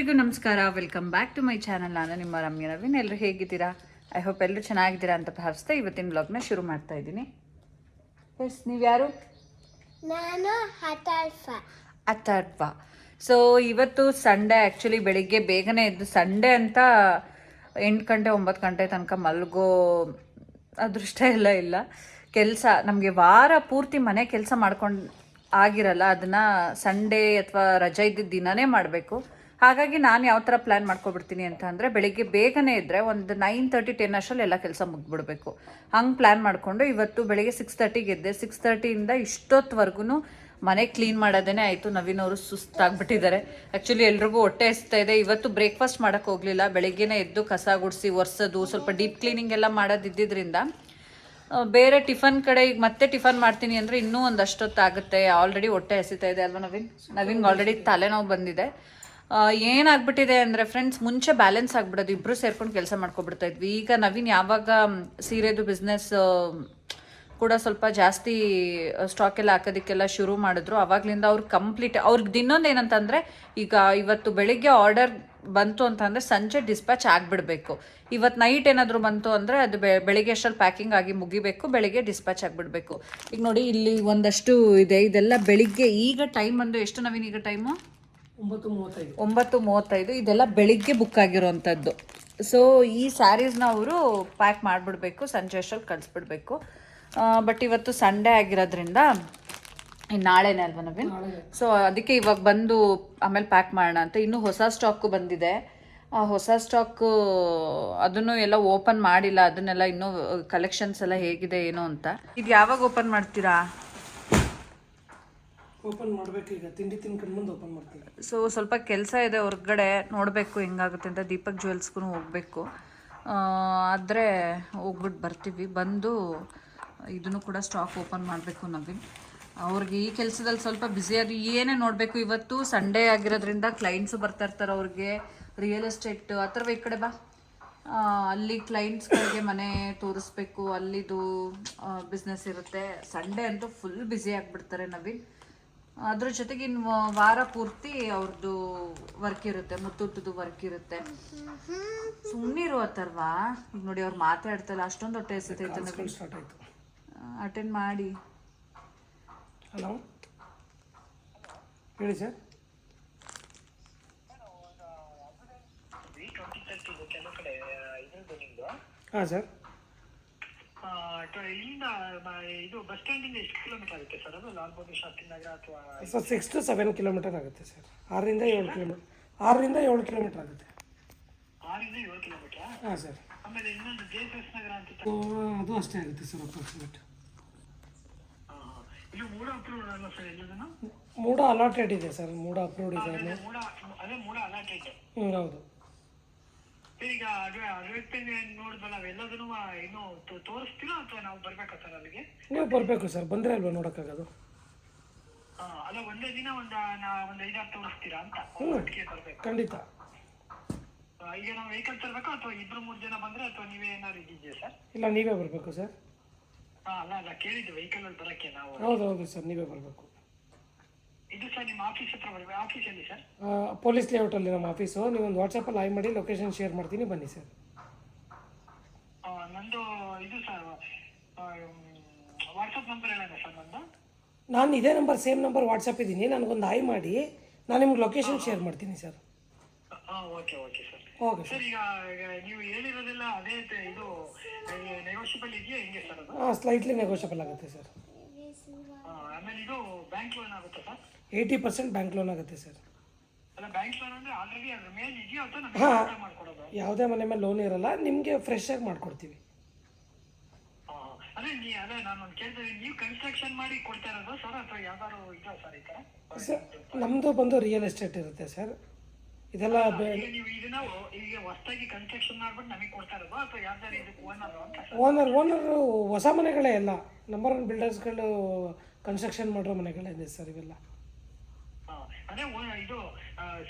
ಎಲ್ರಿಗೂ ನಮಸ್ಕಾರ. Welcome back to my channel ನಾನು ನಿಮ್ಮ ರಮ್ಯ ನವೀನ್. ಎಲ್ಲರೂ ಹೇಗಿದ್ದೀರಾ? ಐ ಹೋಪ್ ಎಲ್ಲರೂ ಚೆನ್ನಾಗಿದ್ದೀರಾ ಅಂತ ಭಾವಿಸ್ತಾ ಇವತ್ತಿನ ಬ್ಲಾಗ್ನ ಶುರು ಮಾಡ್ತಾ ಇದ್ದೀನಿ. ಎಸ್ ನೀವು ಯಾರು? ನಾನು ಅಥರ್ವ ಸೊ ಇವತ್ತು ಸಂಡೇ ಆ್ಯಕ್ಚುಲಿ ಬೆಳಿಗ್ಗೆ ಬೇಗನೆ ಎದ್ದು ಸಂಡೇ ಅಂತ ಎಂಟು ಗಂಟೆ ಒಂಬತ್ತು ಗಂಟೆ ತನಕ ಮಲಗೋ ಅದೃಷ್ಟ ಎಲ್ಲ ಇಲ್ಲ. ಕೆಲಸ ನಮಗೆ ವಾರ ಪೂರ್ತಿ ಮನೆ ಕೆಲಸ ಮಾಡ್ಕೊಂಡು ಆಗಿರಲ್ಲ ಅದನ್ನು ಸಂಡೇ ಅಥವಾ ರಜೆ ಇದ್ದ ದಿನನೇ ಮಾಡಬೇಕು. ಹಾಗಾಗಿ ನಾನು ಯಾವ ಥರ ಪ್ಲ್ಯಾನ್ ಮಾಡ್ಕೊಬಿಡ್ತೀನಿ ಅಂತ ಅಂದರೆ ಬೆಳಿಗ್ಗೆ ಬೇಗನೆ ಇದ್ದರೆ ಒಂದು ನೈನ್ ತರ್ಟಿ ಟೆನ್ ಅಷ್ಟರಲ್ಲಿ ಎಲ್ಲ ಕೆಲಸ ಮುಗಿದ್ಬಿಡಬೇಕು. ಹಂಗೆ ಪ್ಲ್ಯಾನ್ ಮಾಡಿಕೊಂಡು ಇವತ್ತು ಬೆಳಿಗ್ಗೆ ಸಿಕ್ಸ್ ತರ್ಟಿಗೆ ಎದ್ದೆ ಸಿಕ್ಸ್ ತರ್ಟಿಯಿಂದ ಇಷ್ಟೊತ್ತವರೆಗೂ ಮನೆ ಕ್ಲೀನ್ ಮಾಡೋದೇ ಆಯಿತು. ಅವರು ಸುಸ್ತಾಗ್ಬಿಟ್ಟಿದ್ದಾರೆ. ಆ್ಯಕ್ಚುಲಿ ಎಲ್ರಿಗೂ ಹೊಟ್ಟೆ ಹಸ್ತಾ ಇದೆ. ಇವತ್ತು ಬ್ರೇಕ್ಫಾಸ್ಟ್ ಮಾಡೋಕ್ಕೆ ಹೋಗಲಿಲ್ಲ. ಬೆಳಿಗ್ಗೆನೇ ಎದ್ದು ಕಸ ಗುಡಿಸಿ, ಒರೆಸೋದು, ಸ್ವಲ್ಪ ಡೀಪ್ ಕ್ಲೀನಿಂಗ್ ಎಲ್ಲ ಮಾಡೋದಿದ್ದರಿಂದ ಬೇರೆ ಟಿಫನ್ ಕಡೆ ಈಗ ಮತ್ತೆ ಟಿಫನ್ ಮಾಡ್ತೀನಿ ಅಂದರೆ ಇನ್ನೂ ಒಂದು ಅಷ್ಟೊತ್ತಾಗುತ್ತೆ ಆಲ್ರೆಡಿ ಹೊಟ್ಟೆ ಹಸಿತಾ ಇದೆ ಅಲ್ವಾ ನವೀನ್? ನವೀನ್ಗೆ ಆಲ್ರೆಡಿ ತಲೆನೋವು ಬಂದಿದೆ. ಏನಾಗ್ಬಿಟ್ಟಿದೆ ಅಂದರೆ ಫ್ರೆಂಡ್ಸ್ ಮುಂಚೆ ಬ್ಯಾಲೆನ್ಸ್ ಆಗ್ಬಿಡೋದು ಇಬ್ಬರು ಸೇರ್ಕೊಂಡು ಕೆಲಸ ಮಾಡ್ಕೊಬಿಡ್ತಾ ಇದ್ವಿ. ಈಗ ನವೀನ್ ಯಾವಾಗ ಸೀರೆದು ಬಿಸ್ನೆಸ್ ಕೂಡ ಸ್ವಲ್ಪ ಜಾಸ್ತಿ ಸ್ಟಾಕ್ ಎಲ್ಲ ಹಾಕೋದಕ್ಕೆಲ್ಲ ಶುರು ಮಾಡಿದ್ರು. ಅವಾಗ್ಲಿಂದ ಅವ್ರು ಕಂಪ್ಲೀಟ್ ಅವ್ರಿಗೆ ಇನ್ನೊಂದು ಏನಂತಂದರೆ, ಈಗ ಇವತ್ತು ಬೆಳಿಗ್ಗೆ ಆರ್ಡರ್ ಬಂತು ಅಂತಂದರೆ ಸಂಜೆ ಡಿಸ್ಪ್ಯಾಚ್ ಆಗಿಬಿಡಬೇಕು. ಇವತ್ತು ನೈಟ್ ಏನಾದರೂ ಬಂತು ಅಂದರೆ ಅದು ಬೆ, ಬೆಳಿಗ್ಗೆ ಅಷ್ಟರಲ್ಲಿ ಪ್ಯಾಕಿಂಗ್ ಆಗಿ ಮುಗಿಬೇಕು, ಬೆಳಿಗ್ಗೆ ಡಿಸ್ಪ್ಯಾಚ್ ಆಗಿಬಿಡಬೇಕು. ಈಗ ನೋಡಿ, ಇಲ್ಲಿ ಒಂದಷ್ಟು ಇದೆ. ಇದೆಲ್ಲ ಬೆಳಿಗ್ಗೆ ಈಗ ಟೈಮ್ ಬಂದು ಎಷ್ಟು ನವೀನ್ ಈಗ ಟೈಮು ಒಂಬತ್ತು ಮೂವತ್ತೈದು. ಇದೆಲ್ಲ ಬೆಳಿಗ್ಗೆ ಬುಕ್ ಆಗಿರೋವಂಥದ್ದು ಸೊ ಈ ಸ್ಯಾರೀಸ್ನ ಅವರು ಪ್ಯಾಕ್ ಮಾಡಿಬಿಡ್ಬೇಕು ಸಂಜೆ ಅಷ್ಟರಲ್ಲಿ ಕಳಿಸ್ಬಿಡ್ಬೇಕು. ಬಟ್ ಇವತ್ತು ಸಂಡೇ ಆಗಿರೋದ್ರಿಂದ ನಾಳೆನೇ ಅಲ್ವಾ ನವೀನ್? ಸೊ ಅದಕ್ಕೆ ಇವಾಗ ಬಂದು ಆಮೇಲೆ ಪ್ಯಾಕ್ ಮಾಡೋಣ ಅಂತ. ಇನ್ನೂ ಹೊಸ ಸ್ಟಾಕು ಬಂದಿದೆ. ಆ ಹೊಸ ಸ್ಟಾಕು ಅದನ್ನು ಎಲ್ಲ ಓಪನ್ ಮಾಡಿಲ್ಲ. ಅದನ್ನೆಲ್ಲ ಇನ್ನೂ ಕಲೆಕ್ಷನ್ಸ್ ಎಲ್ಲ ಹೇಗಿದೆ ಏನೋ ಅಂತ. ಇದು ಯಾವಾಗ ಓಪನ್ ಮಾಡ್ತೀರಾ? ಓಪನ್ ಮಾಡಬೇಕು ಈಗ. ತಿಂಡಿ ತಿನ್ಕೊಂಡು ಮುಂದೆ ಓಪನ್ ಮಾಡ್ತೀವಿ. ಸೊ ಸ್ವಲ್ಪ ಕೆಲಸ ಇದೆ ಹೊರಗಡೆ. ನೋಡಬೇಕು ಹೆಂಗಾಗುತ್ತೆ ಅಂತ ದೀಪಕ್ ಜ್ಯುವೆಲ್ಸ್ಗೂ ಹೋಗಬೇಕು. ಆದರೆ ಹೋಗ್ಬಿಟ್ಟು ಬರ್ತೀವಿ. ಬಂದು ಇದನ್ನು ಕೂಡ ಸ್ಟಾಕ್ ಓಪನ್ ಮಾಡಬೇಕು ನವೀನ್. ಅವ್ರಿಗೆ ಈ ಕೆಲಸದಲ್ಲಿ ಸ್ವಲ್ಪ ಬ್ಯುಸಿಯಾಗಿ ಏನೇ ನೋಡಬೇಕು. ಇವತ್ತು ಸಂಡೇ ಆಗಿರೋದ್ರಿಂದ ಕ್ಲೈಂಟ್ಸು ಬರ್ತಾ ಇರ್ತಾರೆ ಅವ್ರಿಗೆ. ರಿಯಲ್ ಎಸ್ಟೇಟ್ ಆ ಥರ ಈ ಕಡೆ ಬಾ. ಅಲ್ಲಿ ಕ್ಲೈಂಟ್ಸ್ಗಳಿಗೆ ಮನೆ ತೋರಿಸ್ಬೇಕು. ಅಲ್ಲಿದು ಬಿಸ್ನೆಸ್ ಇರುತ್ತೆ. ಸಂಡೇ ಅಂತೂ ಫುಲ್ ಬ್ಯುಸಿ ಆಗಿಬಿಡ್ತಾರೆ ನವೀನ್. ಅದ್ರ ಜೊತೆಗೆ ಇನ್ನು ವಾರ ಪೂರ್ತಿ ಅವ್ರದ್ದು ವರ್ಕ್ ಇರುತ್ತೆ ಮುತ್ತುಟ್ಟದು ವರ್ಕ್ ಇರುತ್ತೆ. ಸುಮ್ಮನಿರು ಅಥರ್ವಾ. ಈಗ ನೋಡಿ ಅವ್ರು ಮಾತಾಡ್ತಲ್ಲ ಅಷ್ಟೊಂದು ಹೊಟ್ಟೆ ಎಸಿತೈತೆ ನವೀನ್ ಸ್ಟಾರ್ಟ್ ಆಯಿತು. ಅಟೆಂಡ್ ಮಾಡಿ. ಹಲೋ ಹೇಳಿ ಸರ್ ಹಾಂ ಸರ್ ಇಲ್ಲಿಂದ ಇದು ಬಸ್ ಸ್ಟ್ಯಾಂಡಿಂದ ಎಷ್ಟು ಕಿಲೋಮೀಟರ್ ಆಗುತ್ತೆ ಸರ್ ಅದು ಲಾಲ್ ಬಹದ್ದೂರ್ ಶಾಸ್ತ್ರಿ ನಗರ ಅಥವಾ sir six to seven kilometre ಆಗುತ್ತೆ ಸರ್ ಆರರಿಂದ ಏಳು ಕಿಲೋಮೀಟರ್ ಆರರಿಂದ ಏಳು ಕಿಲೋಮೀಟರ್ ಆಗುತ್ತೆ. ಆರರಿಂದ ಏಳು ಕಿಲೋಮೀಟರ್ ಹಾಂ ಸರ್ ಆಮೇಲೆ ಇನ್ನೊಂದು ಜೆ ಎಸ್ ನಗರ ಅಂತ ಅದು ಅಷ್ಟೇ ಆಗುತ್ತೆ ಸರ್ ಅಪ್ರಾಕ್ಸಿಮೇಟ್ ಆ, ಮೂಡ ಅಪ್ರೂವ್ಡ್ ಅಲ್ಲ ಸರ್ ಎಲ್ಲದನ್ನು? ಮೂಡ ಅಲಾಟೆಡ್ ಇದೆ ಸರ್ ಮೂಡ ಅಪ್ರೂವ್ಡ್ ಇದೆ ಅದೇ ಮೂಡ ಅಲಾಟೆಡ್ ಹ್ಞೂ ಹೌದು. ಸರ್ ಈಗ ಅದೇ ಅಡ್ವರ್ಟೈಸ್ಮೆಂಟ್ ನೋಡಿದ್ವಲ್ಲ ಅವೆಲ್ಲದನ್ನು ಇನ್ನು ತೋರಿಸ್ತೀರಾ ಅಥವಾ ನಾವು ಬರ್ಬೇಕಾ ಸರ್ ಅಲ್ಲಿಗೆ? ನೀವು ಬರಬೇಕು ಸರ್ ಬಂದರೆ ಅಲ್ವಾ ನೋಡೋಕ್ಕಾಗೋದು? ಅಲ್ಲ ಒಂದೇ ದಿನ ಒಂದು ನಾ ಒಂದು ಐದಾರು ತೋರಿಸ್ತೀರಾ ಅಂತ? ಒಟ್ಟಿಗೆ ತರಬೇಕು. ಖಂಡಿತ. ಈಗ ನಾವು ವೆಹಿಕಲ್ ತರಬೇಕಾ ಅಥವಾ ಇಬ್ರು ಮೂರು ಜನ ಬಂದ್ರೆ ಅಥವಾ ನೀವೇ ಏನಾದ್ರು ಇದೆಯಾ ಸರ್? ಇಲ್ಲ ನೀವೇ ಬರಬೇಕು ಸರ್. ಹಾಂ ಅಲ್ಲ ಅಲ್ಲ ಕೇಳಿದ್ದು ವೆಹಿಕಲ್ ಅಲ್ಲಿ ಬರಕ್ಕೆ ನಾವು. ಹೌದು ಹೌದು ಸರ್ ನೀವೇ ಬರಬೇಕು. ಇದು ಸರ್ ನಿಮ್ಮ ಆಫೀಸ್ ಹತ್ರ ಬರ್ಬೇಕು ಆಫೀಸ್ ಎಲ್ಲಿ ಸರ್? ಪೊಲೀಸ್ ಲೇಔಟಲ್ಲಿ ನಮ್ಮ ಆಫೀಸು ನೀವೊಂದು ವಾಟ್ಸಪ್ಪಲ್ಲಿ ಹಾಯ್ ಮಾಡಿ ಲೊಕೇಶನ್ ಶೇರ್ ಮಾಡ್ತೀನಿ ಬನ್ನಿ ಸರ್. ಆ, ನಂದು ಇದು ಸರ್ ವಾಟ್ಸಪ್ ನಂಬರ್ ಹೇಳೋಣ ಸರ್ ನಂದು? ನಾನು ಇದೇ ನಂಬರ್ ಸೇಮ್ ನಂಬರ್ ವಾಟ್ಸಪ್ ಇದ್ದೀನಿ. ನನಗೊಂದು ಹಾಯ್ ಮಾಡಿ ನಾನು ನಿಮ್ಗೆ ಲೊಕೇಶನ್ ಶೇರ್ ಮಾಡ್ತೀನಿ ಸರ್. ಹಾಂ okay okay sir. Okay sir sir. ಈಗ ಈಗ ನೀವು ಹೇಳಿರೋದೆಲ್ಲ ಅದೇ ತ- ಇದು ನೆಗೋಷಿಯಬಲ್ ಇದೆಯಾ? ಹೆಂಗೆ ಸರ್ ಅದು? ಹಾಂ ಸ್ಲೈಟ್ಲಿ ನೆಗೋಷಿಯಬಲ್ ಆಗುತ್ತೆ ಸರ್. ಆಮೇಲೆ ಇದು ಬ್ಯಾಂಕ್ ಲೋನ್ ಆಗುತ್ತಾ sir eighty percent bank loan ಆಗುತ್ತೆ ಸರ್ ಅಲ್ಲ ಬ್ಯಾಂಕ್ ಲೋನ್ ಅಂದ್ರೆ ಆಲ್ರೆಡಿ ಅದ್ರ ಮೇಲೆ ಇದೆಯಾ ಅಥವಾ. ನಮಗೆ ಮಾಡ್ಕೊಡೋದು? ಯಾವುದೇ ಮನೆ ಮೇಲೆ ಲೋನ್ ಇರಲ್ಲ ನಿಮಗೆ ಫ್ರೆಶ್ ಆಗಿ ಮಾಡ್ಕೊಡ್ತೀವಿ. ಅದೇ ನೀ ಅದೇ ನಾನು ಒಂದು ಕೇಳ್ತೀನಿ ನೀವು ಕನ್ಸ್ಟ್ರಕ್ಷನ್ ಮಾಡಿ ಕೊಡ್ತಾ ಇರೋದು ಸರ್ ಅಥವಾ ಯಾವ್ದಾದ್ರು ಇದೆಯಾ ಸರ್ ಈ ಥರ ಸರ್ ನಮ್ಮದು ಬಂದು ರಿಯಲ್ ಎಸ್ಟೇಟ್ ಇರುತ್ತೆ ಸರ್ ಇದೆಲ್ಲ ನೀವು ಇದನ್ನ ಒ- ಈಗ ಹೊಸದಾಗಿ ಕನ್ಸ್ಟ್ರಕ್ಷನ್ ಮಾಡ್ಬಿಟ್ಟು ನಮಗೆ ಕೊಡ್ತಾ ಇರೋದು ಅಥವಾ ಯಾವ್ದಾರು ಇದಕ್ಕೆ ಓನರ್ ಅಂತ? ಓನರ್ ಓನರು ಹೊಸ ಮನೆಗಳೇ ಎಲ್ಲ ನಂಬರ್ ಒನ್ ಬಿಲ್ಡರ್ಸ್ಗಳು ಕನ್ಸ್ಟ್ರಕ್ಷನ್ ಮಾಡಿರೋ ಮನೆಗಳೇ ಇದೆ ಸರ್ ಇವೆಲ್ಲ. ಆ, ಅದೇ ಓ- ಇದು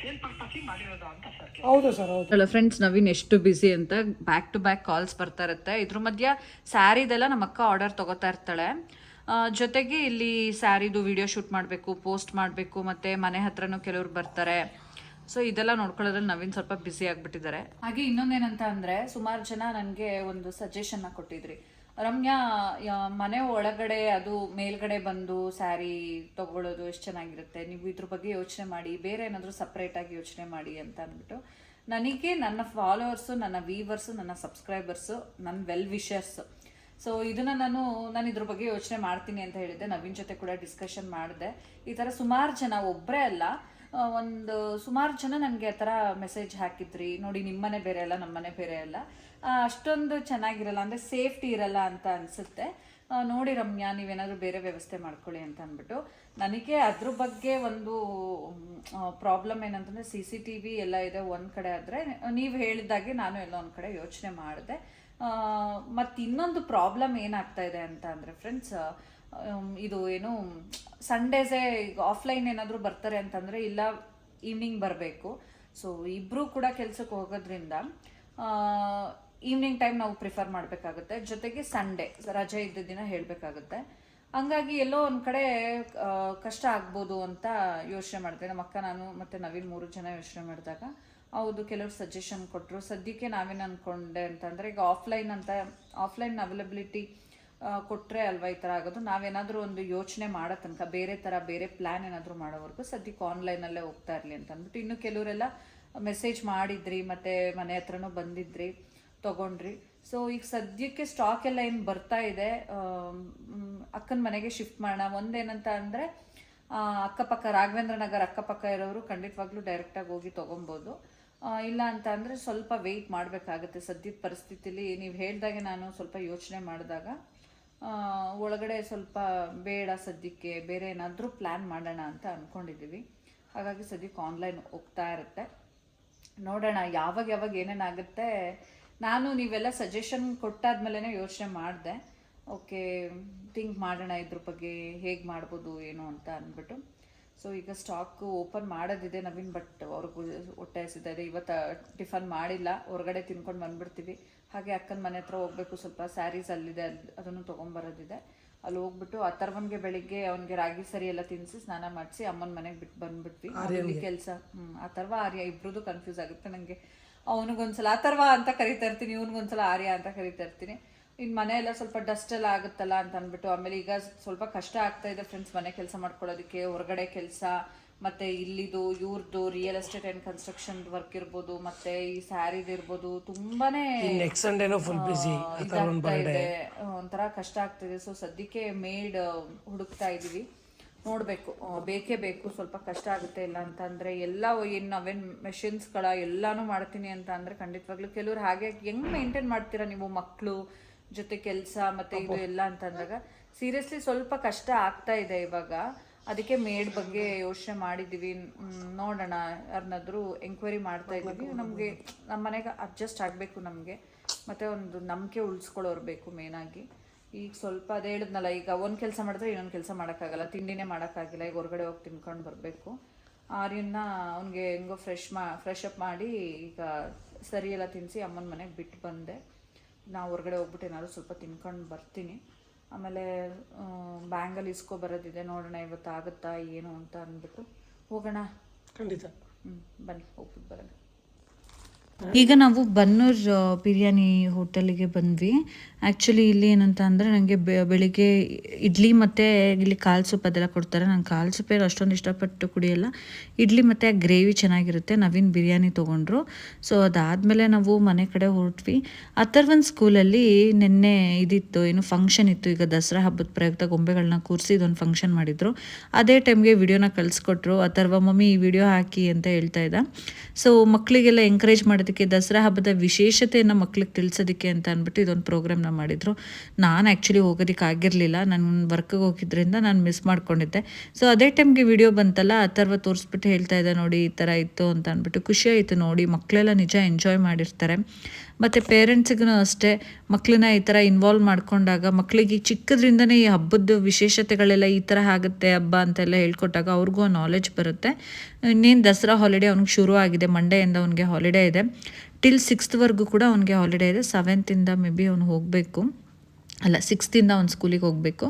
ಸೇಲ್ ಪರ್ಪಸಿಗೆ ಮಾಡಿರೋದು ಅಂತ ಸರ್ ಹೌದು ಸರ್ ಹೌದು. ಅಲ್ಲ ಫ್ರೆಂಡ್ಸ್ ನವೀನ್ ಎಷ್ಟು ಬ್ಯುಸಿ ಅಂತ ಬ್ಯಾಕ್ ಟು ಬ್ಯಾಕ್ ಕಾಲ್ಸ್ ಬರ್ತಾ ಇರುತ್ತೆ. ಇದ್ರ ಮಧ್ಯ ಸ್ಯಾರಿದೆಲ್ಲ ನಮ್ಮ ಅಕ್ಕ ಆರ್ಡರ್ ತಗೋತಾ ಇರ್ತಾಳೆ. ಜೊತೆಗೆ ಇಲ್ಲಿ ಸ್ಯಾರಿದು ವಿಡಿಯೋ ಶೂಟ್ ಮಾಡಬೇಕು ಪೋಸ್ಟ್ ಮಾಡಬೇಕು ಮತ್ತು ಮನೆ ಹತ್ರನೂ ಕೆಲವ್ರು ಬರ್ತಾರೆ. ಸೊ ಇದೆಲ್ಲ ನೋಡ್ಕೊಳ್ಳೋದ್ರಲ್ಲಿ ನವೀನ್ ಸ್ವಲ್ಪ ಬ್ಯುಸಿ ಆಗಿಬಿಟ್ಟಿದ್ದಾರೆ. ಹಾಗೆ ಇನ್ನೊಂದೇನಂತ ಅಂದರೆ, ಸುಮಾರು ಜನ ನನಗೆ ಒಂದು ಸಜೆಷನ್ನ ಕೊಟ್ಟಿದ್ರಿ. ರಮ್ಯಾ ಮನೆ ಒಳಗಡೆ ಅದು ಮೇಲ್ಗಡೆ ಬಂದು ಸ್ಯಾರಿ ತಗೊಳ್ಳೋದು ಎಷ್ಟು ಚೆನ್ನಾಗಿರುತ್ತೆ? ನೀವು ಇದ್ರ ಬಗ್ಗೆ ಯೋಚನೆ ಮಾಡಿ, ಬೇರೆ ಏನಾದರೂ ಸಪ್ರೇಟಾಗಿ ಯೋಚನೆ ಮಾಡಿ ಅಂತ ಅಂದ್ಬಿಟ್ಟು. ನನಗೆ ನನ್ನ ಫಾಲೋವರ್ಸು ನನ್ನ ವೀವರ್ಸು ನನ್ನ ಸಬ್ಸ್ಕ್ರೈಬರ್ಸು ನನ್ನ ವೆಲ್ ವಿಷರ್ಸು ಸೊ ಇದನ್ನ ನಾನು ನಾನು ಇದ್ರ ಬಗ್ಗೆ ಯೋಚನೆ ಮಾಡ್ತೀನಿ ಅಂತ ಹೇಳಿದ್ದೆ. ನವೀನ್ ಜೊತೆ ಕೂಡ ಡಿಸ್ಕಷನ್ ಮಾಡಿದೆ. ಈ ಥರ ಸುಮಾರು ಜನ ಒಬ್ಬರೇ ಅಲ್ಲ ಒಂದು ಸುಮಾರು ಜನ ನನಗೆ ಆ ಥರ ಮೆಸೇಜ್ ಹಾಕಿದ್ರಿ. ನೋಡಿ, ನಿಮ್ಮನೆ ಬೇರೆ ಅಲ್ಲ, ನಮ್ಮನೆ ಬೇರೆ ಅಲ್ಲ. ಅಷ್ಟೊಂದು ಚೆನ್ನಾಗಿರಲ್ಲ, ಅಂದರೆ ಸೇಫ್ಟಿ ಇರಲ್ಲ ಅಂತ ಅನಿಸುತ್ತೆ. ನೋಡಿ ರಮ್ಯಾ, ನೀವೇನಾದರೂ ಬೇರೆ ವ್ಯವಸ್ಥೆ ಮಾಡ್ಕೊಳ್ಳಿ ಅಂತ ಅಂದ್ಬಿಟ್ಟು. ನನಗೆ ಅದ್ರ ಬಗ್ಗೆ ಒಂದು ಪ್ರಾಬ್ಲಮ್ ಏನಂತಂದರೆ ಸಿ ಸಿ ಟಿ ವಿ ಎಲ್ಲ ಇದೆ ಒಂದು ಕಡೆ ಆದರೆ, ನೀವು ಹೇಳಿದಾಗೆ ನಾನು ಎಲ್ಲ ಒಂದು ಕಡೆ ಯೋಚನೆ ಮಾಡಿದೆ. ಮತ್ತು ಇನ್ನೊಂದು ಪ್ರಾಬ್ಲಮ್ ಏನಾಗ್ತಾ ಇದೆ ಅಂತ ಅಂದರೆ ಫ್ರೆಂಡ್ಸ್ ಇದು ಏನು ಸಂಡೇಸೇ ಈಗ ಆಫ್ಲೈನ್ ಏನಾದರೂ ಬರ್ತಾರೆ ಅಂತಂದರೆ ಇಲ್ಲ ಈವ್ನಿಂಗ್ ಬರಬೇಕು. ಸೊ ಇಬ್ಬರೂ ಕೂಡ ಕೆಲಸಕ್ಕೆ ಹೋಗೋದ್ರಿಂದ ಈವ್ನಿಂಗ್ ಟೈಮ್ ನಾವು ಪ್ರಿಫರ್ ಮಾಡಬೇಕಾಗುತ್ತೆ. ಜೊತೆಗೆ ಸಂಡೇ ರಜೆ ಇದ್ದ ದಿನ ಹೇಳಬೇಕಾಗುತ್ತೆ. ಹಂಗಾಗಿ ಎಲ್ಲೋ ಒಂದು ಕಡೆ ಕಷ್ಟ ಆಗ್ಬೋದು ಅಂತ ಯೋಚನೆ ಮಾಡಿದೆ ನಮ್ಮ ಅಕ್ಕ, ನಾನು ಮತ್ತು ನವೀನ್ ಮೂರು ಜನ ಯೋಚನೆ ಮಾಡಿದಾಗ ಹೌದು ಕೆಲವರು ಸಜೆಷನ್ ಕೊಟ್ಟರು ಸದ್ಯಕ್ಕೆ ನಾವೇನು ಅಂದ್ಕೊಂಡೆ ಅಂತಂದರೆ, ಈಗ ಆಫ್ಲೈನ್ ಅಂತ ಆಫ್ಲೈನ್ ಅವೈಲಬಿಲಿಟಿ ಕೊಟ್ಟರೆ ಅಲ್ವಾ ಈ ಥರ ಆಗೋದು? ನಾವೇನಾದರೂ ಒಂದು ಯೋಚನೆ ಮಾಡೋ ತನಕ, ಬೇರೆ ಥರ ಬೇರೆ ಪ್ಲ್ಯಾನ್ ಏನಾದರೂ ಮಾಡೋವರೆಗೂ ಸದ್ಯಕ್ಕೆ ಆನ್ಲೈನಲ್ಲೇ ಹೋಗ್ತಾ ಇರಲಿ ಅಂತ ಅಂದ್ಬಿಟ್ಟು ಇನ್ನು ಕೆಲವರೆಲ್ಲ ಮೆಸೇಜ್ ಮಾಡಿದ್ರಿ, ಮತ್ತು ಮನೆ ಹತ್ರನೂ ಬಂದಿದ್ರಿ, ತೊಗೊಂಡ್ರಿ. ಸೊ ಈಗ ಸದ್ಯಕ್ಕೆ ಸ್ಟಾಕ್ ಎಲ್ಲ ಏನು ಬರ್ತಾ ಇದೆ ಅಕ್ಕನ ಮನೆಗೆ ಶಿಫ್ಟ್ ಮಾಡೋಣ. ಒಂದೇನಂತ ಅಂದರೆ ಅಕ್ಕಪಕ್ಕ, ರಾಘವೇಂದ್ರ ನಗರ್ ಅಕ್ಕಪಕ್ಕ ಇರೋರು ಖಂಡಿತವಾಗ್ಲೂ ಡೈರೆಕ್ಟಾಗಿ ಹೋಗಿ ತೊಗೊಬೋದು. ಇಲ್ಲ ಅಂತ ಅಂದರೆ ಸ್ವಲ್ಪ ವೆಯ್ಟ್ ಮಾಡಬೇಕಾಗುತ್ತೆ. ಸದ್ಯದ ಪರಿಸ್ಥಿತಿಲಿ, ನೀವು ಹೇಳಿದಾಗೆ ನಾನು ಸ್ವಲ್ಪ ಯೋಚನೆ ಮಾಡಿದಾಗ ಒಳಗಡೆ ಸ್ವಲ್ಪ ಬೇಡ ಸದ್ಯಕ್ಕೆ, ಬೇರೆ ಏನಾದರೂ ಪ್ಲ್ಯಾನ್ ಮಾಡೋಣ ಅಂತ ಅಂದ್ಕೊಂಡಿದ್ದೀವಿ ಹಾಗಾಗಿ ಸದ್ಯಕ್ಕೆ ಆನ್ಲೈನ್ ಹೋಗ್ತಾ ಇರುತ್ತೆ. ನೋಡೋಣ, ಯಾವಾಗ ಯಾವಾಗ ಏನೇನಾಗುತ್ತೆ ನಾನು ನೀವೆಲ್ಲ ಸಜೆಷನ್ ಕೊಟ್ಟಾದ್ಮೇಲೆ ಯೋಚನೆ ಮಾಡಿದೆ. ಓಕೆ ಥಿಂಕ್ ಮಾಡೋಣ ಇದ್ರ ಬಗ್ಗೆ, ಹೇಗೆ ಮಾಡ್ಬೋದು, ಏನು ಅಂತ ಅಂದ್ಬಿಟ್ಟು. ಸೊ ಈಗ ಸ್ಟಾಕ್ ಓಪನ್ ಮಾಡೋದಿದೆ ನವೀನ್ ಬಟ್ ಅವ್ರಿಗೂ ಹೊಟ್ಟೆ ಹಸಿದ್ದಾರೆ ಇವತ್ತು ಟಿಫನ್ ಮಾಡಿಲ್ಲ. ಹೊರಗಡೆ ತಿನ್ಕೊಂಡು ಬಂದ್ಬಿಡ್ತೀವಿ. ಹಾಗೆ ಅಕ್ಕನ ಮನೆ ಹತ್ರ ಹೋಗ್ಬೇಕು. ಸ್ವಲ್ಪ ಸ್ಯಾರೀಸ್ ಅಲ್ಲಿದೆ. ಅಲ್ ಅದನ್ನು ತೊಗೊಂಬರೋದಿದೆ. ಅಲ್ಲಿ ಹೋಗ್ಬಿಟ್ಟು ಅಥರ್ವನ್ಗೆ ಬೆಳಿಗ್ಗೆ ಅವನಿಗೆ ರಾಗಿ ಸರಿ ಎಲ್ಲ ತಿನ್ಸಿ ಸ್ನಾನ ಮಾಡಿಸಿ ಅಮ್ಮನ ಮನೆಗೆ ಬಿಟ್ಟು ಬಂದ್ಬಿಟ್ವಿ. ಅಲ್ಲಿ ಕೆಲಸ. ಹ್ಮ್ ಅಥರ್ವ ಆರ್ಯ ಇಬ್ರದ್ದು ಕನ್ಫ್ಯೂಸ್ ಆಗುತ್ತೆ ನನಗೆ ಅವನಿಗೊಂದ್ಸಲ ಅಥರ್ವ ಅಂತ ಕರಿತಾ ಇರ್ತೀನಿ ಇವನಿಗೊಂದ್ಸಲ ಆರ್ಯ ಅಂತ ಕರಿತಾ ಇರ್ತೀನಿ. ಇನ್ನು ಮನೆ ಎಲ್ಲ ಸ್ವಲ್ಪ ಡಸ್ಟ್ ಎಲ್ಲ ಆಗುತ್ತಲ್ಲ ಅಂತ ಅಂದ್ಬಿಟ್ಟು ಆಮೇಲೆ ಈಗ ಸ್ವಲ್ಪ ಕಷ್ಟ ಆಗ್ತಾ ಇದೆ ಫ್ರೆಂಡ್ಸ್ ಮನೆ ಕೆಲಸ ಮಾಡ್ಕೊಳ್ಳೋದಕ್ಕೆ ಹೊರಗಡೆ ಕೆಲಸ ಮತ್ತೆ ಇಲ್ಲಿದು ಇವ್ರದ್ದು real estate and construction work ಇರ್ಬೋದು ಮತ್ತೆ ಈ ಸ್ಯಾರಿದು ಇರ್ಬೋದು ಇದೆ. ಒಂಥರ ಕಷ್ಟ ಆಗ್ತಿದೆ ಸೊ ಸದ್ಯಕ್ಕೆ ಮೇಡ್ ಹುಡುಕ್ತಾ ಇದೀವಿ. ನೋಡಬೇಕು ಬೇಕೇ ಬೇಕು ಸ್ವಲ್ಪ ಕಷ್ಟ ಆಗುತ್ತೆ ಇಲ್ಲ ಅಂತ ಅಂದರೆ ಎಲ್ಲ ಏನು ನಾವೇನು ಮೆಷಿನ್ಸ್ಗಳ ಎಲ್ಲಾನು ಮಾಡ್ತೀನಿ ಅಂತ ಅಂದರೆ ಖಂಡಿತವಾಗ್ಲೂ ಕೆಲವ್ರು ಹಾಗೆ ಹೆಂಗ್ ಮೇಂಟೈನ್ ಮಾಡ್ತೀರಾ ನೀವು ಮಕ್ಕಳು ಜೊತೆ ಕೆಲಸ ಮತ್ತೆ ಇದು ಎಲ್ಲ ಅಂತ ಅಂದಾಗ ಸೀರಿಯಸ್ಲಿ ಸ್ವಲ್ಪ ಕಷ್ಟ ಆಗ್ತಾ ಇದೆ ಇವಾಗ. ಅದಕ್ಕೆ ಮೇಡ್ ಬಗ್ಗೆ ಯೋಚನೆ ಮಾಡಿದ್ದೀವಿ. ನೋಡೋಣ. ಯಾರನ್ನಾದ್ರೂ ಎಂಕ್ವೈರಿ ಮಾಡ್ತಾ ಇದ್ದೀವಿ. ನಮಗೆ ನಮ್ಮ ಮನೆಗೆ ಅಡ್ಜಸ್ಟ್ ಆಗಬೇಕು ನಮಗೆ. ಮತ್ತೆ ಒಂದು ನಂಬಿಕೆ ಉಳಿಸ್ಕೊಳ್ಳೋರು ಬೇಕು ಮೇನಾಗಿ ಈಗ ಸ್ವಲ್ಪ ಅದೇ ಹೇಳಿದ್ನಲ್ಲ ಈಗ ಒಂದು ಕೆಲಸ ಮಾಡಿದ್ರೆ ಇನ್ನೊಂದು ಕೆಲಸ ಮಾಡೋಕ್ಕಾಗಲ್ಲ. ತಿಂಡಿನೇ ಮಾಡೋಕ್ಕಾಗಿಲ್ಲ. ಈಗ ಹೊರಗಡೆ ಹೋಗಿ ತಿನ್ಕೊಂಡು ಬರಬೇಕು. ಆರ್ಯನ್ನ ಅವ್ನಿಗೆ ಹೆಂಗೋ ಫ್ರೆಶ್ ಮಾ ಫ್ರೆಶ್ ಅಪ್ ಮಾಡಿ ಈಗ ಸರಿ ಎಲ್ಲ ತಿನ್ನಿಸಿ ಅಮ್ಮನ ಮನೆಗೆ ಬಿಟ್ಟು ಬಂದೆ. ನಾವು ಹೊರಗಡೆ ಹೋಗ್ಬಿಟ್ಟು ಏನಾದರೂ ಸ್ವಲ್ಪ ತಿನ್ಕೊಂಡು ಬರ್ತೀನಿ. ಆಮೇಲೆ ಬ್ಯಾಂಗಲ್ ಇಸ್ಕೊ ಬರೋದಿದೆ. ನೋಡೋಣ ಇವತ್ತು ಆಗುತ್ತಾ ಏನು ಅಂತ ಅಂದ್ಬಿಟ್ಟು ಹೋಗೋಣ. ಖಂಡಿತ. ಹ್ಞೂ ಬನ್ನಿ ಹೋಗ್ಬಿಟ್ಟು ಬರೋಣ. ಈಗ ನಾವು ಬನ್ನೂರ್ ಬಿರಿಯಾನಿ ಹೋಟೆಲಿಗೆ ಬಂದ್ವಿ. ಆ್ಯಕ್ಚುಲಿ ಇಲ್ಲಿ ಏನಂತ ಅಂದರೆ ನನಗೆ ಬೆಳಿಗ್ಗೆ ಇಡ್ಲಿ ಮತ್ತು ಇಲ್ಲಿ ಕಾಲು ಸೂಪ್ ಅದೆಲ್ಲ ಕೊಡ್ತಾರೆ. ನಾನು ಕಾಲು ಸೂಪ್ ಅಷ್ಟೊಂದು ಇಷ್ಟಪಟ್ಟು ಕುಡಿಯಲ್ಲ. ಇಡ್ಲಿ ಮತ್ತು ಆ ಗ್ರೇವಿ ಚೆನ್ನಾಗಿರುತ್ತೆ. ನವೀನ್ ಬಿರಿಯಾನಿ ತೊಗೊಂಡ್ರು. ಸೊ ಅದಾದಮೇಲೆ ನಾವು ಮನೆ ಕಡೆ ಹೊರಟ್ವಿ. ಅಥರ್ವನ್ ಸ್ಕೂಲಲ್ಲಿ ನಿನ್ನೆ ಇದಿತ್ತು, ಏನು ಫಂಕ್ಷನ್ ಇತ್ತು. ಈಗ ದಸರಾ ಹಬ್ಬದ ಪ್ರಯುಕ್ತ ಗೊಂಬೆಗಳನ್ನ ಕೂರಿಸಿ ಇದೊಂದು ಫಂಕ್ಷನ್ ಮಾಡಿದ್ರು. ಅದೇ ಟೈಮ್ಗೆ ವಿಡಿಯೋನ ಕಳಿಸ್ಕೊಟ್ರು. ಅಥರ್ವ, ಮಮ್ಮಿ ಈ ವಿಡಿಯೋ ಹಾಕಿ ಅಂತ ಹೇಳ್ತಾ ಇದ್ದ. ಸೊ ಮಕ್ಕಳಿಗೆಲ್ಲ ಎಂಕರೇಜ್ ಮಾಡೋದಕ್ಕೆ ದಸರಾ ಹಬ್ಬದ ವಿಶೇಷತೆಯನ್ನು ಮಕ್ಳಿಗೆ ತಿಳಿಸೋದಕ್ಕೆ ಅಂತ ಅಂದ್ಬಿಟ್ಟು ಇದೊಂದು ಪ್ರೋಗ್ರಾಮ್ನ ಮಾಡಿದರು. ನಾನು ಆ್ಯಕ್ಚುಲಿ ಹೋಗೋದಕ್ಕೆ ಆಗಿರಲಿಲ್ಲ. ನಾನು ವರ್ಕಿಗೆ ಹೋಗಿದ್ದರಿಂದ ನಾನು ಮಿಸ್ ಮಾಡ್ಕೊಂಡಿದ್ದೆ. ಸೊ ಅದೇ ಟೈಮ್ಗೆ ವಿಡಿಯೋ ಬಂತಲ್ಲ ಆ ಥರ ತೋರಿಸ್ಬಿಟ್ಟು ಹೇಳ್ತಾ ಇದ್ದೆ ನೋಡಿ ಈ ಥರ ಇತ್ತು ಅಂತ ಅಂದ್ಬಿಟ್ಟು ಖುಷಿ ಆಯಿತು ನೋಡಿ. ಮಕ್ಕಳೆಲ್ಲ ನಿಜ ಎಂಜಾಯ್ ಮಾಡಿರ್ತಾರೆ. ಮತ್ತು ಪೇರೆಂಟ್ಸಿಗೂ ಅಷ್ಟೇ ಮಕ್ಕಳನ್ನ ಈ ಥರ ಇನ್ವಾಲ್ವ್ ಮಾಡಿಕೊಂಡಾಗ ಮಕ್ಕಳಿಗೆ ಚಿಕ್ಕದ್ರಿಂದನೇ ಈ ಹಬ್ಬದ ವಿಶೇಷತೆಗಳೆಲ್ಲ ಈ ಥರ ಆಗುತ್ತೆ, ಹಬ್ಬ ಅಂತೆಲ್ಲ ಹೇಳ್ಕೊಟ್ಟಾಗ ಅವ್ರಿಗೂ ನಾಲೆಜ್ ಬರುತ್ತೆ. ಇನ್ನೇನು ದಸರಾ ಹಾಲಿಡೇ ಅವ್ನಿಗೆ ಶುರು ಆಗಿದೆ ಮಂಡೆಯಿಂದ ಅವ್ನಿಗೆ ಹಾಲಿಡೇ ಇದೆ. ಟಿಲ್ ಸಿಕ್ಸ್ತ್ವರೆಗೂ ಕೂಡ ಅವ್ನಿಗೆ ಹಾಲಿಡೇ ಇದೆ. ಸೆವೆಂತಿಂದ ಮೇ ಬಿ ಅವ್ನು ಹೋಗಬೇಕು. ಅಲ್ಲ ಸಿಕ್ಸ್ತಿಂದ ಅವ್ನು ಸ್ಕೂಲಿಗೆ ಹೋಗಬೇಕು.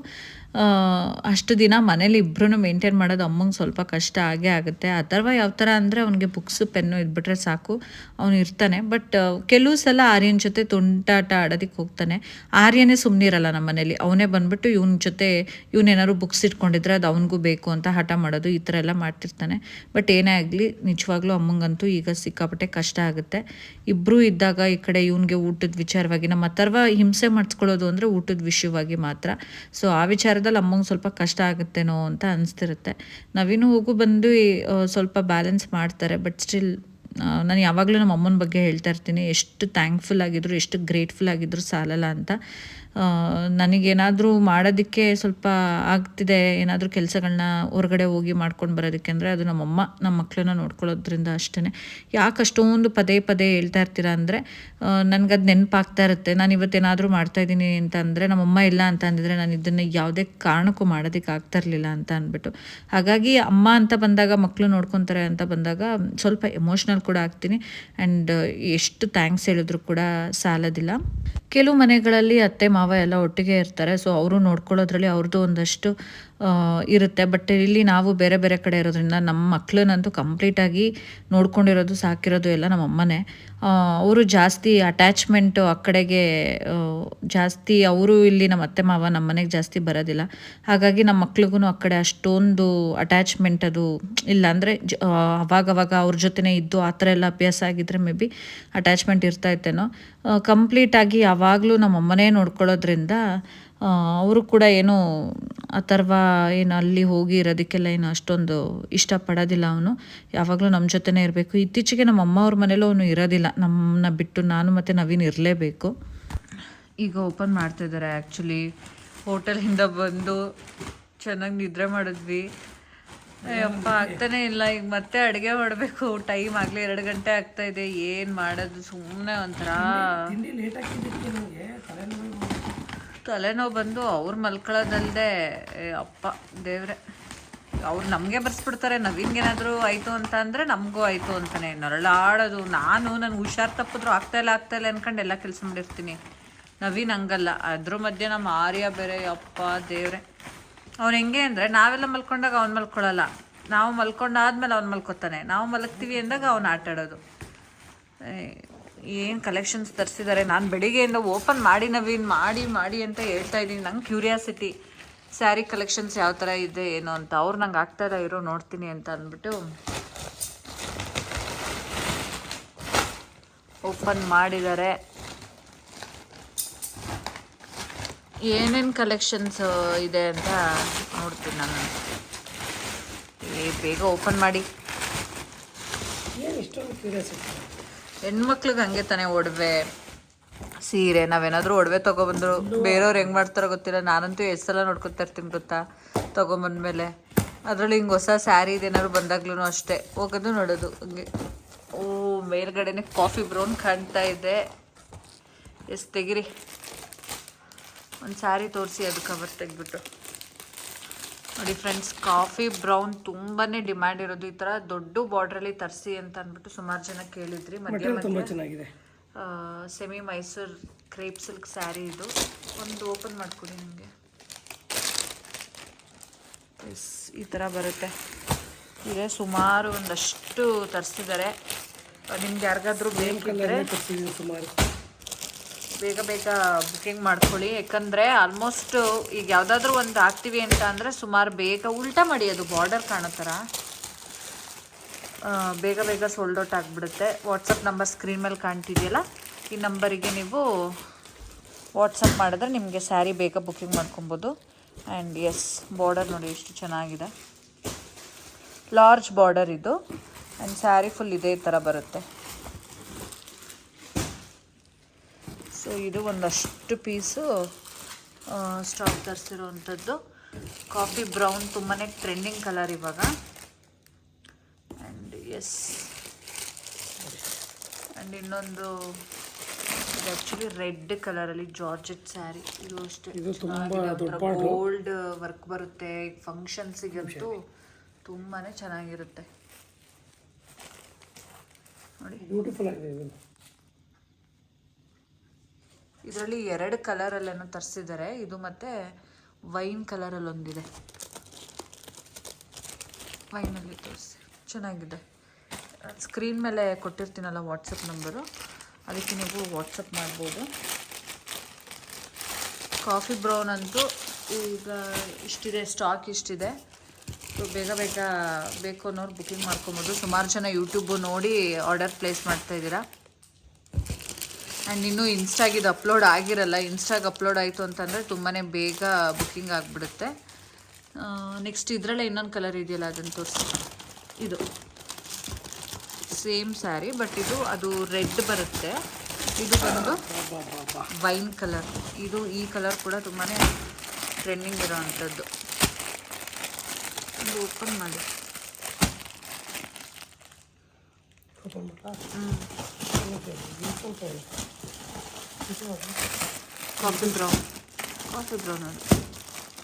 ಅಷ್ಟು ದಿನ ಮನೇಲಿ ಇಬ್ಬರೂ ಮೇಂಟೈನ್ ಮಾಡೋದು ಅಮ್ಮಂಗೆ ಸ್ವಲ್ಪ ಕಷ್ಟ ಆಗೇ ಆಗುತ್ತೆ. ಅಥವಾ ಯಾವ ಥರ ಅಂದರೆ ಅವನಿಗೆ ಬುಕ್ಸ್ ಪೆನ್ನು ಇದ್ಬಿಟ್ರೆ ಸಾಕು. ಅವನು ಇರ್ತಾನೆ. ಬಟ್ ಕೆಲವು ಸಲ ಆರ್ಯನ ಜೊತೆ ತುಂಟಾಟ ಆಡೋದಕ್ಕೆ ಹೋಗ್ತಾನೆ. ಆರ್ಯನೇ ಸುಮ್ಮನಿರಲ್ಲ ನಮ್ಮ ಮನೇಲಿ. ಅವನೇ ಬಂದ್ಬಿಟ್ಟು ಇವನ ಜೊತೆ ಇವನೇನಾದ್ರು ಬುಕ್ಸ್ ಇಟ್ಕೊಂಡಿದ್ರೆ ಅದು ಅವನಿಗೂ ಬೇಕು ಅಂತ ಹಠ ಮಾಡೋದು ಈ ಥರ ಎಲ್ಲ ಮಾಡ್ತಿರ್ತಾನೆ. ಬಟ್ ಏನೇ ಆಗಲಿ ನಿಜವಾಗ್ಲೂ ಅಮ್ಮಂಗಂತೂ ಈಗ ಸಿಕ್ಕಾಪಟ್ಟೆ ಕಷ್ಟ ಆಗುತ್ತೆ. ಇಬ್ಬರೂ ಇದ್ದಾಗ ಈ ಕಡೆ ಇವನಿಗೆ ಊಟದ ವಿಚಾರವಾಗಿ ನಮ್ಮ ಅಥರ್ವ ಹಿಂಸೆ ಮಾಡಿಸ್ಕೊಳ್ಳೋದು ಅಂದರೆ ಊಟದ ವಿಷಯವಾಗಿ ಮಾತ್ರ. ಸೊ ಆ ವಿಚಾರದಲ್ಲಿ ಅಮ್ಮಂಗೆ ಸ್ವಲ್ಪ ಕಷ್ಟ ಆಗುತ್ತೇನೋ ಅಂತ ಅನಿಸ್ತಿರುತ್ತೆ. ನವೀನು ಹೋಗು ಬಂದು ಸ್ವಲ್ಪ ಬ್ಯಾಲೆನ್ಸ್ ಮಾಡ್ತಾರೆ ಬಟ್ ಸ್ಟಿಲ್ ನಾನು ಯಾವಾಗಲೂ ನಮ್ಮ ಅಮ್ಮನ ಬಗ್ಗೆ ಹೇಳ್ತಾ ಇರ್ತೀನಿ, ಎಷ್ಟು ಥ್ಯಾಂಕ್ಫುಲ್ ಆಗಿದ್ರು, ಎಷ್ಟು ಗ್ರೇಟ್ಫುಲ್ ಆಗಿದ್ರು ಸಾಲಲ್ಲ ಅಂತ. ನನಗೇನಾದರೂ ಮಾಡೋದಕ್ಕೆ ಸ್ವಲ್ಪ ಆಗ್ತಿದೆ, ಏನಾದರೂ ಕೆಲಸಗಳನ್ನ ಹೊರಗಡೆ ಹೋಗಿ ಮಾಡ್ಕೊಂಡು ಬರೋದಕ್ಕೆ ಅಂದರೆ ಅದು ನಮ್ಮಮ್ಮ ನಮ್ಮ ಮಕ್ಕಳನ್ನ ನೋಡ್ಕೊಳ್ಳೋದ್ರಿಂದ ಅಷ್ಟೇ ಯಾಕೆ ಅಷ್ಟೊಂದು ಪದೇ ಪದೇ ಹೇಳ್ತಾ ಇರ್ತೀರಾ ಅಂದರೆ ನನಗದು ನೆನಪಾಗ್ತಾ ಇರುತ್ತೆ. ನಾನು ಇವತ್ತೇನಾದರೂ ಮಾಡ್ತಾಯಿದ್ದೀನಿ ಅಂತ ಅಂದರೆ ನಮ್ಮಮ್ಮ ಇಲ್ಲ ಅಂತ ಅಂದಿದ್ರೆ ನಾನು ಇದನ್ನು ಯಾವುದೇ ಕಾರಣಕ್ಕೂ ಮಾಡೋದಕ್ಕೆ ಆಗ್ತಾ ಇರಲಿಲ್ಲ ಅಂತ ಅಂದ್ಬಿಟ್ಟು. ಹಾಗಾಗಿ ಅಮ್ಮ ಅಂತ ಬಂದಾಗ ಮಕ್ಕಳು ನೋಡ್ಕೊತಾರೆ ಅಂತ ಬಂದಾಗ ಸ್ವಲ್ಪ ಎಮೋಷ್ನಲ್ ಕೂಡ ಆಗ್ತೀನಿ. ಆ್ಯಂಡ್ ಎಷ್ಟು ಥ್ಯಾಂಕ್ಸ್ ಹೇಳಿದ್ರು ಕೂಡ ಸಾಲೋದಿಲ್ಲ. ಕೆಲವು ಮನೆಗಳಲ್ಲಿ ಅತ್ತೆ ಮಾವ ಎಲ್ಲ ಒಟ್ಟಿಗೆ ಇರ್ತಾರೆ. ಸೊ ಅವರು ನೋಡ್ಕೊಳ್ಳೋದ್ರಲ್ಲಿ ಅವ್ರದ್ದು ಒಂದಷ್ಟು ಇರುತ್ತೆ. ಬಟ್ ಇಲ್ಲಿ ನಾವು ಬೇರೆ ಬೇರೆ ಕಡೆ ಇರೋದ್ರಿಂದ ನಮ್ಮ ಮಕ್ಕಳನ್ನಂತೂ ಕಂಪ್ಲೀಟಾಗಿ ನೋಡ್ಕೊಂಡಿರೋದು, ಸಾಕಿರೋದು ಎಲ್ಲ ನಮ್ಮ ಅಮ್ಮನೇ. ಅವರು ಜಾಸ್ತಿ ಅಟ್ಯಾಚ್ಮೆಂಟು ಆ ಕಡೆಗೆ ಜಾಸ್ತಿ ಅವರು ಇಲ್ಲಿ ನಮ್ಮ ಅತ್ತೆ ಮಾವ ನಮ್ಮ ಮನೆಗೆ ಜಾಸ್ತಿ ಬರೋದಿಲ್ಲ. ಹಾಗಾಗಿ ನಮ್ಮ ಮಕ್ಳಿಗೂ ಆ ಕಡೆ ಅಷ್ಟೊಂದು ಅಟ್ಯಾಚ್ಮೆಂಟ್ ಅದು ಇಲ್ಲ. ಅಂದರೆ ಜ ಅವಾಗವಾಗ ಅವ್ರ ಜೊತೆನೇ ಇದ್ದು ಆ ಥರ ಎಲ್ಲ ಅಭ್ಯಾಸ ಆಗಿದ್ದರೆ ಮೇ ಬಿ ಅಟ್ಯಾಚ್ಮೆಂಟ್ ಇರ್ತಾ ಇತ್ತೇನೋ. ಕಂಪ್ಲೀಟಾಗಿ ಯಾವಾಗಲೂ ನಮ್ಮ ಅಮ್ಮನೇ ನೋಡ್ಕೊಳ್ಳೋದ್ರಿಂದ ಅವರು ಕೂಡ ಏನು ಅಥರ್ವ ಏನು ಅಲ್ಲಿ ಹೋಗಿ ಇರೋದಕ್ಕೆಲ್ಲ ಏನು ಅಷ್ಟೊಂದು ಇಷ್ಟಪಡೋದಿಲ್ಲ ಅವನು. ಯಾವಾಗಲೂ ನಮ್ಮ ಜೊತೆನೇ ಇರಬೇಕು. ಇತ್ತೀಚೆಗೆ ನಮ್ಮ ಅಮ್ಮ ಅವ್ರ ಮನೇಲೂ ಅವನು ಇರೋದಿಲ್ಲ. ನಮ್ಮನ್ನ ಬಿಟ್ಟು ನಾನು ಮತ್ತು ನವೀನ್ ಇರಲೇಬೇಕು. ಈಗ ಓಪನ್ ಮಾಡ್ತಿದ್ದಾರೆ ಆ್ಯಕ್ಚುಲಿ ಹೋಟೆಲಿಂದ ಬಂದು ಚೆನ್ನಾಗಿ ನಿದ್ರೆ ಮಾಡಿದ್ವಿ. ಅಪ್ಪ ಆಗ್ತಾನೆ ಇಲ್ಲ. ಈಗ ಮತ್ತೆ ಅಡುಗೆ ಮಾಡಬೇಕು. ಟೈಮ್ ಆಗಲಿ ಎರಡು ಗಂಟೆ ಆಗ್ತಾ ಇದೆ. ಏನು ಮಾಡೋದು? ಸುಮ್ಮನೆ ಒಂಥರ ತಿಂಡಿ ಲೇಟ್ ಆಗಿದ್ದಕ್ಕೆ ನನಗೆ ತಲೆನೋವು ಬಂದು ಅವ್ರು ಮಲ್ಕೊಳ್ಳೋದಲ್ಲದೆ ಅಪ್ಪ, ದೇವ್ರೆ. ಅವ್ರು ನಮಗೆ ಬರ್ಸ್ಬಿಡ್ತಾರೆ ನವೀನ್ಗೇನಾದರೂ ಆಯಿತು ಅಂತ ಅಂದರೆ ನಮಗೂ ಆಯಿತು ಅಂತಾನೆ. ನರಳಾಡೋದು. ನಾನು ನನಗೆ ಹುಷಾರು ತಪ್ಪಿದ್ರು ಆಗ್ತಾ ಇಲ್ಲ ಆಗ್ತಾ ಇಲ್ಲ ಅನ್ಕೊಂಡು ಎಲ್ಲ ಕೆಲಸ ಮಾಡಿರ್ತೀನಿ. ನವೀನ್ ಹಂಗಲ್ಲ. ಅದ್ರ ಮಧ್ಯೆ ನಮ್ಮ ಆರ್ಯ ಬೇರೆ, ಅಪ್ಪ, ದೇವ್ರೆ. ಅವ್ನು ಹೆಂಗೆ ಅಂದರೆ ನಾವೆಲ್ಲ ಮಲ್ಕೊಂಡಾಗ ಅವ್ನು ಮಲ್ಕೊಳ್ಳಲ್ಲ. ನಾವು ಮಲ್ಕೊಂಡಾದ್ಮೇಲೆ ಅವ್ನು ಮಲ್ಕೊತಾನೆ. ನಾವು ಮಲಗ್ತೀವಿ ಅಂದಾಗ ಅವ್ನು ಆಟ ಆಡೋದು ಏನು ಕಲೆಕ್ಷನ್ಸ್ ತರಿಸಿದ್ದಾರೆ ನಾನು ಬೆಳಿಗ್ಗೆಯಿಂದ ಓಪನ್ ಮಾಡಿ ನವೀನ್, ಮಾಡಿ ಮಾಡಿ ಅಂತ ಹೇಳ್ತಾ ಇದ್ದೀನಿ. ನಂಗೆ ಕ್ಯೂರಿಯಾಸಿಟಿ ಸ್ಯಾರಿ ಕಲೆಕ್ಷನ್ಸ್ ಯಾವ ಥರ ಇದೆ, ಏನು ಅಂತ. ಅವ್ರು ನಂಗೆ ಆಗ್ತಾ ಇಲ್ಲ, ಇರೋ ನೋಡ್ತೀನಿ ಅಂತ ಅಂದ್ಬಿಟ್ಟು ಓಪನ್ ಮಾಡಿದ್ದಾರೆ ಏನೇನು ಕಲೆಕ್ಷನ್ಸ್ ಇದೆ ಅಂತ ನೋಡ್ತೀನಿ ನಾನು. ಏ, ಬೇಗ ಓಪನ್ ಮಾಡಿ. ಏನು ಇಷ್ಟೊಂದು ಕ್ಯೂರಿಯಾಸಿಟಿ ಹೆಣ್ಮಕ್ಳಿಗೆ ಹಂಗೆ ತಾನೇ ಒಡವೆ, ಸೀರೆ, ನಾವೇನಾದರೂ ಒಡವೆ ತೊಗೊಬಂದ್ರು. ಬೇರೆಯವ್ರು ಹೆಂಗೆ ಮಾಡ್ತಾರೋ ಗೊತ್ತಿಲ್ಲ. ನಾನಂತೂ ಎಷ್ಟು ಸಲ ನೋಡ್ಕೊತಾ ಇರ್ತೀನಿ ಗೊತ್ತಾ? ತೊಗೊಂಬಂದ್ಮೇಲೆ. ಅದರಲ್ಲಿ ಹಿಂಗೆ ಹೊಸ ಸ್ಯಾರಿ ಇದೇನಾದ್ರು ಬಂದಾಗ್ಲೂ ಅಷ್ಟೇ. ಹೋಗೋದು, ನೋಡೋದು. ಹಂಗೆ. ಓ, ಮೇಲ್ಗಡೆನೆ ಕಾಫಿ ಬ್ರೌನ್ ಕಾಣ್ತಾ ಇದೆ. ಎಷ್ಟು ತೆಗಿರಿ. ಒಂದು ಸ್ಯಾರಿ ತೋರಿಸಿ ಅದು ಕವರ್ ತೆಗ್ಬಿಟ್ಟು ನೋಡಿ ಫ್ರೆಂಡ್ಸ್ ಕಾಫಿ ಬ್ರೌನ್ ತುಂಬಾ ಡಿಮ್ಯಾಂಡ್ ಇರೋದು. ಈ ಥರ ದೊಡ್ಡ ಬಾರ್ಡ್ರಲ್ಲಿ ತರಿಸಿ ಅಂತ ಅಂದ್ಬಿಟ್ಟು ಸುಮಾರು ಜನ ಕೇಳಿದ್ರಿ. ಮಧ್ಯ ಮಧ್ಯ semi Mysore crepe silk sari ಇದು. ಒಂದು ಓಪನ್ ಮಾಡ್ಕೊಡಿ ನಿಮಗೆ. ಈ ಥರ ಬರುತ್ತೆ. ಇದೆ ಸುಮಾರು ಒಂದಷ್ಟು ತರಿಸಿದ್ದಾರೆ. ನಿಮ್ಗೆ ಯಾರಿಗಾದ್ರೂ ಬೇಕಿದ್ರೆ ಸುಮಾರು. ಬೇಗ ಬೇಗ ಬುಕಿಂಗ್ ಮಾಡ್ಕೊಳ್ಳಿ. ಯಾಕಂದರೆ ಆಲ್ಮೋಸ್ಟ್ ಈಗ ಯಾವುದಾದ್ರೂ ಒಂದು ಹಾಕ್ತೀವಿ ಅಂತ ಅಂದರೆ ಸುಮಾರು ಬೇಗ ಉಲ್ಟಾ ಮಾಡಿ ಅದು ಬಾರ್ಡರ್ ಕಾಣೋ ಥರ ಬೇಗ ಬೇಗ ಸೋಲ್ಡ್ ಔಟ್ ಆಗಿಬಿಡುತ್ತೆ. ವಾಟ್ಸಪ್ ನಂಬರ್ ಸ್ಕ್ರೀನ್ ಮೇಲೆ ಕಾಣ್ತಿದೆಯಲ್ಲ? ಈ ನಂಬರಿಗೆ ನೀವು ವಾಟ್ಸಪ್ ಮಾಡಿದ್ರೆ ನಿಮಗೆ ಸ್ಯಾರಿ ಬೇಗ ಬುಕಿಂಗ್ ಮಾಡ್ಕೊಬೋದು. ಆ್ಯಂಡ್ ಎಸ್ ಬಾರ್ಡರ್ ನೋಡಿ ಎಷ್ಟು ಚೆನ್ನಾಗಿದೆ. ಲಾರ್ಜ್ ಬಾರ್ಡರ್ ಇದು. ಆ್ಯಂಡ್ ಸ್ಯಾರಿ ಫುಲ್ ಇದೇ ಥರ ಬರುತ್ತೆ. ಸೊ ಇದು ಒಂದಷ್ಟು ಪೀಸು ಸ್ಟಾಕ್ ತರಿಸಿರುವಂಥದ್ದು. ಕಾಫಿ ಬ್ರೌನ್ ತುಂಬಾ ಟ್ರೆಂಡಿಂಗ್ ಕಲರ್ ಇವಾಗ. ಆ್ಯಂಡ್ ಎಸ್ ಆ್ಯಂಡ್ ಇನ್ನೊಂದು ಇದು ಆ್ಯಕ್ಚುಲಿ ರೆಡ್ ಕಲರಲ್ಲಿ ಜಾರ್ಜೆಟ್ ಸ್ಯಾರಿ ಇದು ಅಷ್ಟೇ. ಗೋಲ್ಡ್ ವರ್ಕ್ ಬರುತ್ತೆ. ಫಂಕ್ಷನ್ಸಿಗಂತೂ ತುಂಬಾ ಚೆನ್ನಾಗಿರುತ್ತೆ. ನೋಡಿ. ಬ್ಯೂಟಿಫುಲ್ ಆಗಿದೆ ಇದರಲ್ಲಿ ಎರಡು ಕಲರಲ್ಲೇನೋ ತರಿಸಿದ್ದಾರೆ. ಇದು ಮತ್ತು ವೈನ್ ಕಲರಲ್ಲಿ ಒಂದಿದೆ ವೈನಲ್ಲಿ ತೋರಿಸಿ. ಚೆನ್ನಾಗಿದೆ. ಸ್ಕ್ರೀನ್ ಮೇಲೆ ಕೊಟ್ಟಿರ್ತೀನಲ್ಲ ವಾಟ್ಸಪ್ ನಂಬರು. ಅದಕ್ಕೆ ನೀವು ವಾಟ್ಸಪ್ ಮಾಡ್ಬೋದು. ಕಾಫಿ ಬ್ರೌನ್ ಅಂತೂ ಈಗ ಇಷ್ಟಿದೆ, ಸ್ಟಾಕ್ ಇಷ್ಟಿದೆ. ಸೊ ಬೇಗ ಬೇಗ ಬೇಕು ಅನ್ನೋರು ಬುಕ್ಕಿಂಗ್ ಮಾಡ್ಕೊಬೋದು. ಸುಮಾರು ಜನ ಯೂಟ್ಯೂಬು ನೋಡಿ ಆರ್ಡರ್ ಪ್ಲೇಸ್ ಮಾಡ್ತಾ ಇದ್ದೀರಾ. ಆ್ಯಂಡ್ ಇನ್ನೂ ಇನ್ಸ್ಟಾಗಿದು ಅಪ್ಲೋಡ್ ಆಗಿರಲ್ಲ ಇನ್ಸ್ಟಾಗೆ ಅಪ್ಲೋಡ್ ಆಯಿತು ಅಂತಂದರೆ ತುಂಬಾ ಬೇಗ ಬುಕ್ಕಿಂಗ್ ಆಗಿಬಿಡುತ್ತೆ. ನೆಕ್ಸ್ಟ್ ಇದರಲ್ಲೇ ಇನ್ನೊಂದು ಕಲರ್ ಇದೆಯಲ್ಲ ಅದನ್ನು ತೋರಿಸಿ. ಇದು. ಸೇಮ್ ಸ್ಯಾರಿ ಬಟ್ ಇದು ಅದು ರೆಡ್ ಬರುತ್ತೆ. ಇದು ಬಂದು ವೈನ್ ಕಲರ್ ಇದು ಈ ಕಲರ್ ಕೂಡ ತುಂಬಾ ಟ್ರೆಂಡಿಂಗ್ ಇರೋ ಅಂಥದ್ದು. ಇದು ಓಪನ್ ಮಾಡಿ. ಕಾಫಿ ಬ್ರೌನ್ ಕಾಫಿ ಬ್ರೌನ್ ಅದು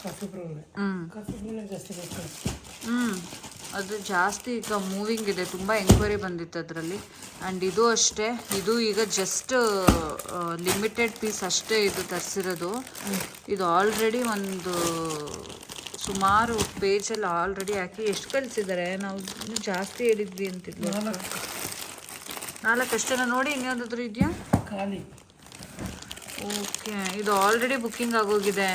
ಕಾಫಿ ಬ್ರೌನ್ ಹ್ಞೂ ಕಾಫಿ ಬ್ರೌನ್ ಜಾಸ್ತಿ ಬೇಕು ಹ್ಞೂ ಅದು ಜಾಸ್ತಿ ಈಗ ಮೂವಿಂಗ್ ಇದೆ ತುಂಬ ಎಂಕ್ವೈರಿ ಬಂದಿತ್ತು ಅದರಲ್ಲಿ. ಆ್ಯಂಡ್ ಇದು ಅಷ್ಟೇ ಇದು ಈಗ ಜಸ್ಟ್ ಲಿಮಿಟೆಡ್ ಪೀಸ್ ಅಷ್ಟೇ ಇದು ತರಿಸಿರೋದು. ಇದು ಆಲ್ರೆಡಿ ಒಂದು ಸುಮಾರು ಪೇಜಲ್ಲಿ ಆಲ್ರೆಡಿ ಹಾಕಿ ಎಷ್ಟು ಕಳಿಸಿದ್ದಾರೆ ನಾವು ಇನ್ನೂ ಜಾಸ್ತಿ ಹೇಳಿದ್ವಿ ಅಂತಿದ್ವಿ. ನಾಲ್ಕು. ಅಷ್ಟೇನ? ನೋಡಿ ಇನ್ಯಾವುದಾದ್ರೂ ಇದೆಯಾ? ಖಾಲಿ. ಓಕೆ, ಇದು ಆಲ್ರೆಡಿ ಬುಕ್ಕಿಂಗ್ ಆಗೋಗಿದೆ.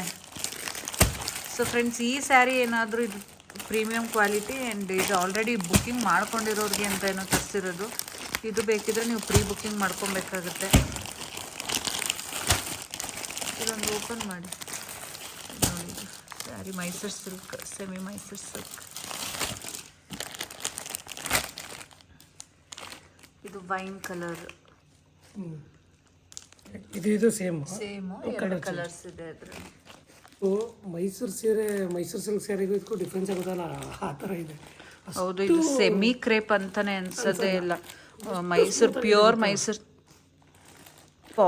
ಸೊ ಫ್ರೆಂಡ್ಸ್ ಈ ಸ್ಯಾರಿ ಏನಾದರೂ ಇದು ಪ್ರೀಮಿಯಂ ಕ್ವಾಲಿಟಿ ಆ್ಯಂಡ್ ಇದು ಆಲ್ರೆಡಿ ಬುಕ್ಕಿಂಗ್ ಮಾಡ್ಕೊಂಡಿರೋರಿಗೆ ಅಂತ ಏನೋ ತರಿಸಿರೋದು. ಇದು ಬೇಕಿದ್ರೆ ನೀವು ಪ್ರೀ ಬುಕ್ಕಿಂಗ್ ಮಾಡ್ಕೊಬೇಕಾಗುತ್ತೆ. ಇದೊಂದು ಓಪನ್ ಮಾಡಿ. Sari Mysore silk semi Mysore silk ಇದು ವೈನ್ ಕಲರ್. ಇದು ಇದು ಸೇಮ್ ಸೇಮು ಎರಡು ಕಲರ್ಸ್ ಇದೆ ಓ ಮೈಸೂರು ಸೀರೆ ಮೈಸೂರು ಸಿಲ್ಕ್ ಸೀರೆಗೂ ಇದಕ್ಕೂ ಡಿಫ್ರೆನ್ಸ್ ಆಗೋದಲ್ಲ? ಆ ಥರ ಇದೆ. ಹೌದು ಇದು ಸೆಮಿ ಕ್ರೇಪ್ ಅಂತಾನೆ ಅನ್ಸೋದೇ ಇಲ್ಲ. Mysore pure Mysore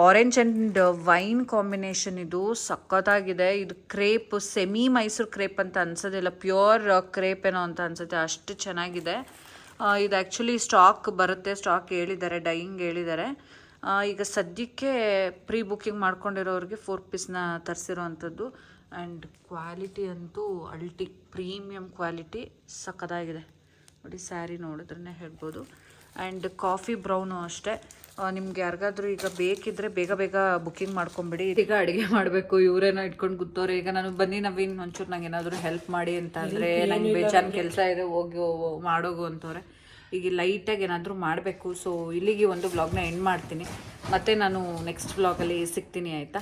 orange and wine combination ಇದು ಸಖತ್ತಾಗಿದೆ. ಇದು ಕ್ರೇಪ್ ಸೆಮಿ ಮೈಸೂರು ಕ್ರೇಪ್ ಅಂತ ಅನ್ಸೋದಿಲ್ಲ ಪ್ಯೂರ್ ಕ್ರೇಪ್ ಏನೋ ಅಂತ ಅನ್ಸುತ್ತೆ. ಅಷ್ಟು ಚೆನ್ನಾಗಿದೆ. ಇದು ಆ್ಯಕ್ಚುಲಿ ಸ್ಟಾಕ್ ಬರುತ್ತೆ. ಸ್ಟಾಕ್ ಹೇಳಿದ್ದಾರೆ ಡೈಯಿಂಗ್ ಹೇಳಿದ್ದಾರೆ. ಈಗ ಸದ್ಯಕ್ಕೆ ಪ್ರೀ ಬುಕ್ಕಿಂಗ್ ಮಾಡ್ಕೊಂಡಿರೋರಿಗೆ ಫೋರ್ ಪೀಸ್ನ ತರಿಸಿರೋ ಅಂಥದ್ದು ಆ್ಯಂಡ್ ಕ್ವಾಲಿಟಿ ಅಂತೂ ಅಲ್ಟಿ ಪ್ರೀಮಿಯಂ ಕ್ವಾಲಿಟಿ ಸಖತ್ತಾಗಿದೆ ನೋಡಿ ಸ್ಯಾರಿ ನೋಡಿದ್ರೆ ಹೇಳ್ಬೋದು. ಆ್ಯಂಡ್ ಕಾಫಿ ಬ್ರೌನು ಅಷ್ಟೇ. ನಿಮ್ಗೆ ಯಾರಿಗಾದ್ರೂ ಈಗ ಬೇಕಿದ್ರೆ ಬೇಗ ಬೇಗ ಬುಕ್ಕಿಂಗ್ ಮಾಡ್ಕೊಂಬಿಡಿ. ಈಗ ಅಡುಗೆ ಮಾಡಬೇಕು ಇವರೇನೋ ಇಟ್ಕೊಂಡು ಕೂತವ್ರೆ. ಈಗ ನಾನು ಬನ್ನಿ ನವೀನ್ ಒಂಚೂರು ನಂಗೆ ಏನಾದರೂ ಹೆಲ್ಪ್ ಮಾಡಿ ಅಂತ ಅಂದರೆ ನಂಗೆ ಬೇಜಾನ್ ಕೆಲಸ ಇದೆ ಹೋಗಿ ಮಾಡೋಗು ಅಂತವ್ರೆ. ಈಗ ಲೈಟಾಗಿ ಏನಾದರೂ ಮಾಡಬೇಕು. ಸೊ ಇಲ್ಲಿಗೆ ಒಂದು ಬ್ಲಾಗ್ನ ಎಂಡ್ ಮಾಡ್ತೀನಿ. ಮತ್ತೆ ನಾನು ನೆಕ್ಸ್ಟ್ ಬ್ಲಾಗಲ್ಲಿ ಸಿಗ್ತೀನಿ, ಆಯಿತಾ?